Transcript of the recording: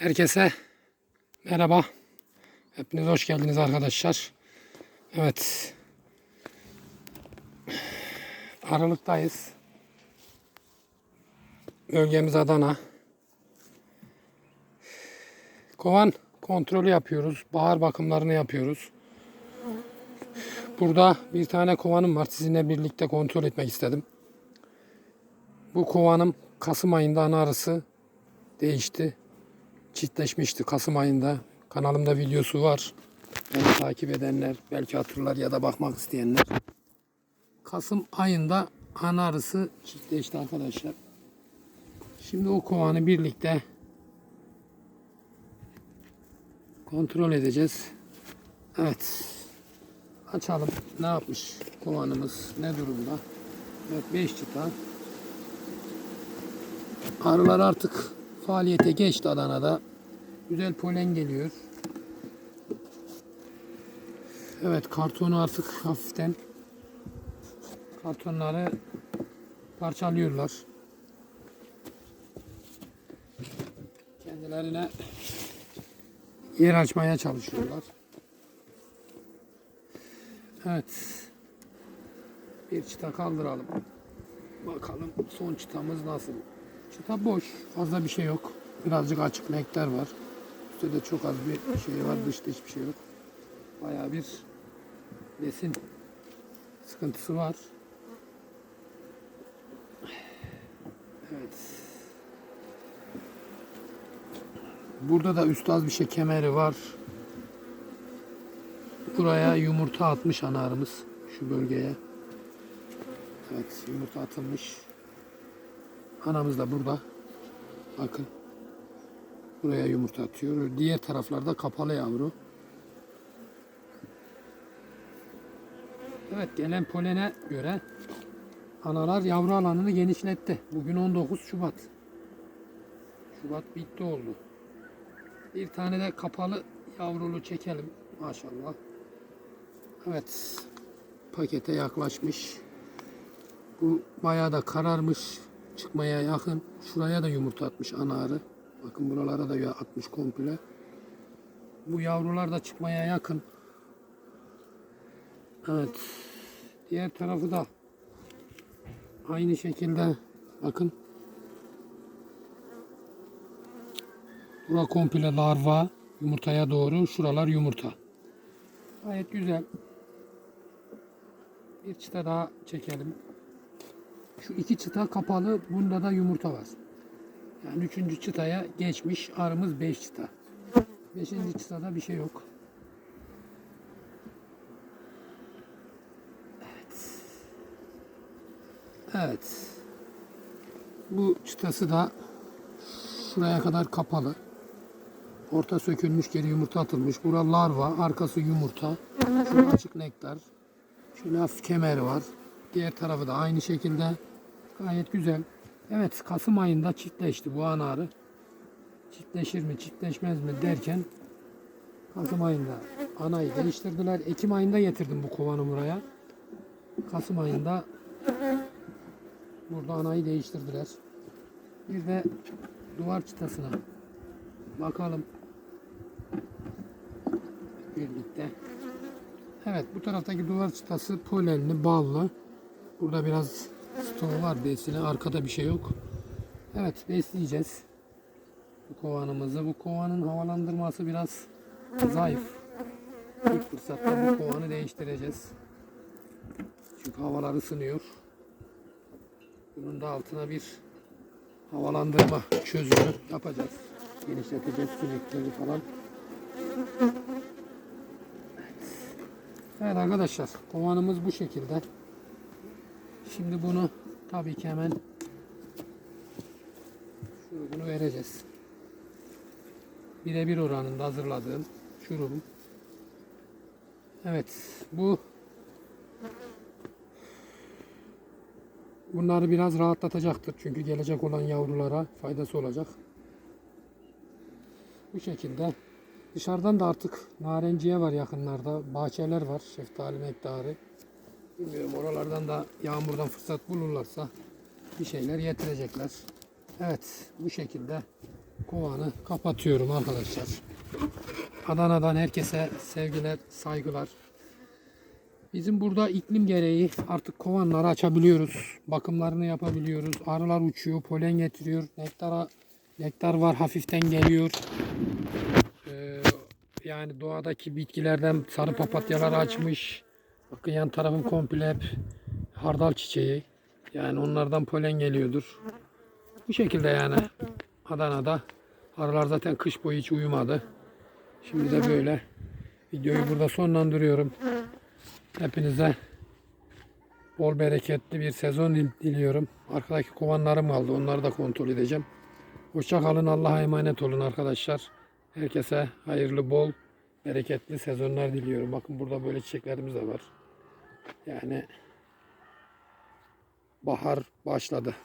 Herkese merhaba. Hepiniz hoş geldiniz arkadaşlar. Evet. Aralıktayız. Bölgemiz Adana. Kovan kontrolü yapıyoruz. Bahar bakımlarını yapıyoruz. Burada bir tane kovanım var. Sizinle birlikte kontrol etmek istedim. Bu kovanım Kasım ayında ana arısı değişti çiftleşmişti Kasım ayında. Kanalımda videosu var. Beni takip edenler, belki hatırlar ya da bakmak isteyenler. Kasım ayında ana arısı çiftleşti arkadaşlar. Şimdi o kovanı birlikte kontrol edeceğiz. Evet. Açalım. Ne yapmış kovanımız? Ne durumda? Evet 5 çıta. Arılar artık faaliyete geçti Adana'da. Güzel polen geliyor. Evet kartonu artık hafiften kartonları parçalıyorlar. Kendilerine yer açmaya çalışıyorlar. Evet. Bir çıta kaldıralım. Bakalım son çıtamız nasıl? Çıta boş. Fazla bir şey yok. Birazcık açık nektar var. Üstte de çok az bir şey var. Dışta hiçbir şey yok. Bayağı bir besin sıkıntısı var. Evet. Burada da üstte az bir şey kemeri var. Buraya yumurta atmış anarımız. Şu bölgeye. Evet yumurta atılmış. Anamız da burada. Bakın. Buraya yumurta atıyor. Diğer taraflarda kapalı yavru. Evet gelen polene göre analar yavru alanını genişletti. Bugün 19 Şubat. Şubat bitti oldu. Bir tane de kapalı yavrulu çekelim. Maşallah. Evet. Pakete yaklaşmış. Bu bayağı da kararmış. Çıkmaya yakın. Şuraya da yumurta atmış ana arı. Bakın buralara da atmış komple. Bu yavrular da çıkmaya yakın. Evet. Diğer tarafı da aynı şekilde bakın. Bura komple larva yumurtaya doğru. Şuralar yumurta. Gayet güzel. Bir çıta daha çekelim. Şu iki çıta kapalı. Bunda da yumurta var. Yani üçüncü çıtaya geçmiş. Arımız beş çıta. Beşinci çıtada bir şey yok. Evet. Evet. Bu çıtası da şuraya kadar kapalı. Orta sökülmüş geri yumurta atılmış. Bura larva, arkası yumurta. Şu açık nektar. Şöyle hafif kemeri var. Diğer tarafı da aynı şekilde. Gayet güzel. Evet Kasım ayında çiftleşti bu ana arı. Çiftleşir mi çiftleşmez mi derken Kasım ayında anayı değiştirdiler. Ekim ayında getirdim bu kovanı buraya. Kasım ayında burada anayı değiştirdiler. Bir de duvar çıtasına bakalım birlikte. Evet bu taraftaki duvar çıtası polenli, ballı. Burada biraz stoğu var besine. Arkada bir şey yok. Evet besleyeceğiz. Bu kovanımızı. Bu kovanın havalandırması biraz zayıf. İlk fırsatta bu kovanı değiştireceğiz. Çünkü havalar ısınıyor. Bunun da altına bir havalandırma çözümü yapacağız. Genişleteceğiz sinekleri falan. Evet arkadaşlar kovanımız bu şekilde. Şimdi bunu tabii ki hemen şurubunu vereceğiz. Birebir oranında hazırladığım şurubum. Evet bu bunları biraz rahatlatacaktır. Çünkü gelecek olan yavrulara faydası olacak. Bu şekilde dışarıdan da artık narenciye var yakınlarda. Bahçeler var. Şeftali miktarı. Bilmiyorum oralardan da yağmurdan fırsat bulurlarsa bir şeyler getirecekler. Evet bu şekilde kovanı kapatıyorum arkadaşlar. Adana'dan herkese sevgiler, saygılar. Bizim burada iklim gereği artık kovanları açabiliyoruz. Bakımlarını yapabiliyoruz. Arılar uçuyor, polen getiriyor. Nektara, nektar var hafiften geliyor. Ee, yani doğadaki bitkilerden sarı papatyalar açmış. Bakın yan tarafım komple hep hardal çiçeği. Yani onlardan polen geliyordur. Bu şekilde yani Adana'da arılar zaten kış boyu hiç uyumadı. Şimdi de böyle videoyu burada sonlandırıyorum. Hepinize bol bereketli bir sezon dil- diliyorum. Arkadaki kovanlarım kaldı. Onları da kontrol edeceğim. Hoşça kalın. Allah'a emanet olun arkadaşlar. Herkese hayırlı, bol, bereketli sezonlar diliyorum. Bakın burada böyle çiçeklerimiz de var. Yani bahar başladı.